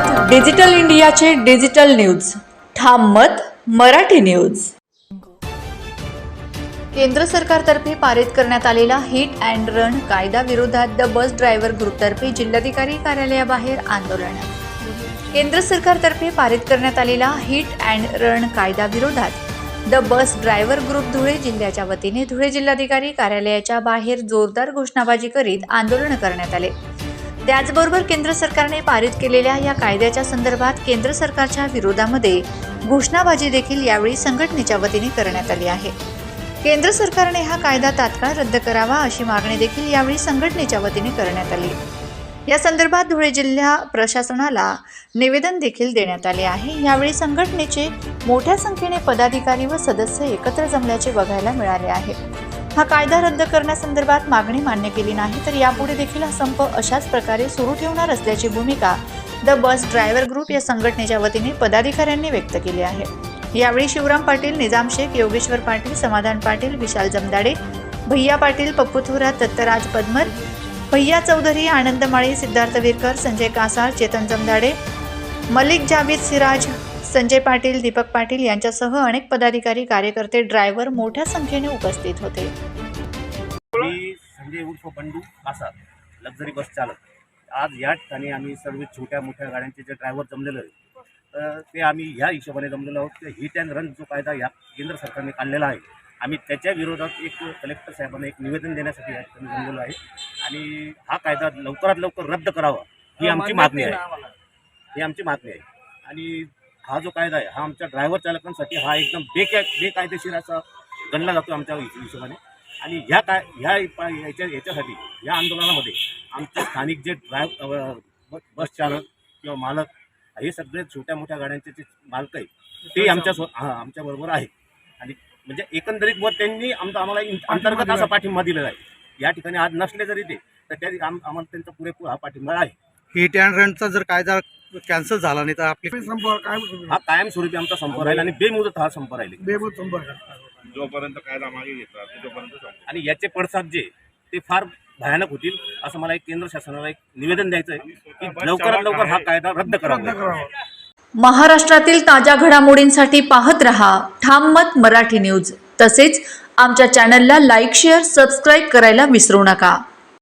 मत डिजिटल इंडियाचे digital news. ठाम मत मराठी न्यूज. केंद्र सरकारतर्फे पारित करण्यात आलेला हिट अँड रन कायदा विरोधात द बस ड्रायव्हर ग्रुपतर्फे जिल्हाधिकारी कार्यालयाबाहेर आंदोलन. केंद्र सरकारतर्फे पारित करण्यात आलेला हिट अँड रन कायदा विरोधात the bus driver group Dhule जिल्ह्याच्या वतीने धुळे जिल्हाधिकारी कार्यालयाच्या बाहेर जोरदार घोषणाबाजी करीत आंदोलन करण्यात आले. त्याचबरोबर केंद्र सरकारने पारित केलेल्या या कायद्याच्या संदर्भात केंद्र सरकारच्या विरोधामध्ये घोषणाबाजी देखील यावेळी संघटनेच्या वतीने करण्यात आली आहे. केंद्र सरकारने हा कायदा तात्काळ रद्द करावा अशी मागणी देखील यावेळी संघटनेच्या वतीने करण्यात आली. या संदर्भात धुळे जिल्हा प्रशासनाला निवेदन देखील देण्यात आले आहे. यावेळी संघटनेचे मोठ्या संख्येने पदाधिकारी व सदस्य एकत्र जमल्याचे बघायला मिळाले आहे. हा कायदा रद्द करण्यासंदर्भात मागणी मान्य केली नाही तर यापुढे देखील हा संप अशाच प्रकारे सुरू ठेवणार असल्याची भूमिका द बस ड्रायव्हर ग्रुप या संघटनेच्या वतीने पदाधिकाऱ्यांनी व्यक्त केली आहे. यावेळी शिवराम पाटील निजाम शेख योगेश्वर पाटील समाधान पाटील विशाल जमदाडे भैया पाटील पप्पू थोरात दत्तराज पद्मर भैया चौधरी आनंद माळी सिद्धार्थ विरकर संजय कासार चेतन जमदाडे मलिक जावेद सिराज संजय पाटील दीपक पाटील यांच्यासह अनेक पदाधिकारी कार्यकर्ते ड्रायव्हर मोठ्या संख्येने उपस्थित होते. मी संजय उर्फ बंडू आसा लक्झरी बस चालक. आज या ठिकाणी आम्ही सर्व छोट्या मोठ्या गाड्यांचे जे ड्रायव्हर जमलेले आहे तर ते आम्ही ह्या हिशोबाने जमलेलो आहोत. की हिट अँड रन जो कायदा या केंद्र सरकारने काढलेला आहे आम्ही त्याच्या विरोधात एक कलेक्टर साहेबांना एक निवेदन देण्यासाठी या ठिकाणी जमलेलो आहे. आणि हा कायदा लवकरात लवकर रद्द करावा ही आमची मागणी आहे. ही आमची मागणी आहे. आणि हा जो कायदा आहे हा आमच्या ड्रायव्हर चालकांसाठी हा एकदम बेकाय बेकायदेशीर असा गणला जातो आमच्या हिश- हिशोबाने. आणि ह्या काय ह्या याच्या याच्यासाठी या आंदोलनामध्ये आमचे स्थानिक जे ड्रायव्ह बस चालक किंवा मालक हे सगळे छोट्या मोठ्या गाड्यांचे जे मालक आहेत ते आमच्या सो हां आमच्याबरोबर आहे आणि म्हणजे एकंदरीत व त्यांनी आमचा आम्हाला अंतर्गत असा पाठिंबा दिलेला आहे. या ठिकाणी आज नसले जरी ते तर त्या आम आम्हाला त्यांचा पुरेपूर हा पाठिंबा आहे. हिट अँड रनचा जर कायदा कॅन्सल झाला नाही तर आपली संपर्क काय हा कायमस्वरूपी आमचा संप राहील आणि बेमुदत हा संप राहील. बेबद संपर्क. जोपर्यंत कायदा मागे घेतला तोपर्यंत. आणि याचे पडसाद जे ते फार भयानक होतील असं मला एक केंद्र शासनाला एक निवेदन द्यायचं आहे की लवकरात लवकर हा कायदा रद्द रद्द करावा. करावं महाराष्ट्रातील ताज्या घडामोडींसाठी पाहत रहा ठाम मत मराठी न्यूज. तसेच आमच्या चॅनलला लाईक शेअर सबस्क्राईब करायला विसरू नका.